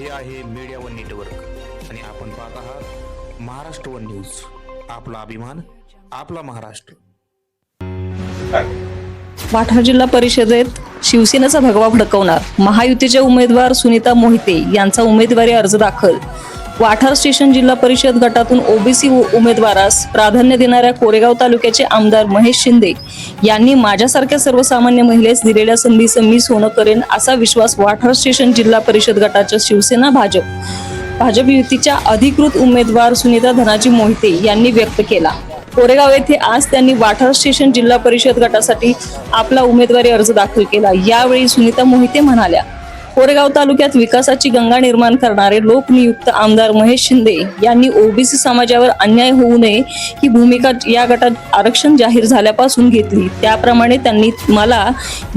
हे आहे media one network आणि आपण पाहत आहात महाराष्ट्र वन न्यूज आपला अभिमान आपला महाराष्ट्र. वाठार जिल्हा परिषदेत शिवसेनेचा भगवा फडकवणार महायुतीचे उमेदवार सुनीता मोहिते यांचा उमेदवारी अर्ज दाखल वाठार स्टेशन जिल्हा परिषद गटातून ओबीसी उमेदवारास प्राधान्य देणाऱ्या कोरेगाव तालुक्याचे आमदार महेश शिंदे यांनी माझ्यासारख्या सर्वसामान्य महिलेस दिलेल्या संधीचं मी सोनं करेन असा विश्वास वाठार स्टेशन जिल्हा परिषद गटाच्या शिवसेना भाजप भाजप युतीच्या अधिकृत उमेदवार सुनीता धनाजी मोहिते यांनी व्यक्त केला. कोरेगाव येथे आज त्यांनी वाठार स्टेशन जिल्हा परिषद गटासाठी आपला उमेदवारी अर्ज दाखल केला. यावेळी सुनीता मोहिते म्हणाल्या कोरेगाव तालुक्यात विकासाची गंगा निर्माण करणारे लोकनियुक्त आमदार महेश शिंदे यांनी ओबीसी समाजावर अन्याय होऊ नये ही भूमिका या गटात आरक्षण जाहीर झाल्यापासून घेतली. त्याप्रमाणे त्यांनी मला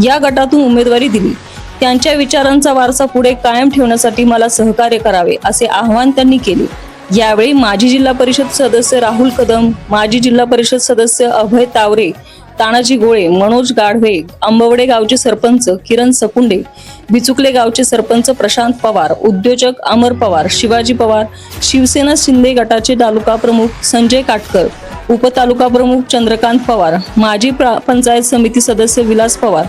या गटातून उमेदवारी दिली. त्यांच्या विचारांचा वारसा पुढे कायम ठेवण्यासाठी मला सहकार्य करावे असे आवाहन त्यांनी केले. यावेळी माजी जिल्हा परिषद सदस्य राहुल कदम माजी जिल्हा परिषद सदस्य अभय तावरे तानाजी गोळे मनोज गाढवे आंबवडे गावचे सरपंच किरण सकुंडे बिचुकले गावचे सरपंच प्रशांत पवार उद्योजक अमर पवार शिवाजी पवार शिवसेना शिंदे गटाचे तालुका प्रमुख संजय काटकर उपतालुका प्रमुख चंद्रकांत पवार माजी प्रा- पंचायत समिती सदस्य विलास पवार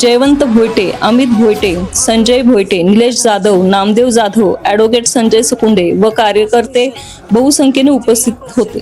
जयवंत भोयटे अमित भोयटे संजय भोयटे निलेश जाधव नामदेव जाधव ॲडव्होकेट संजय सकुंडे व कार्यकर्ते बहुसंख्येने उपस्थित होते.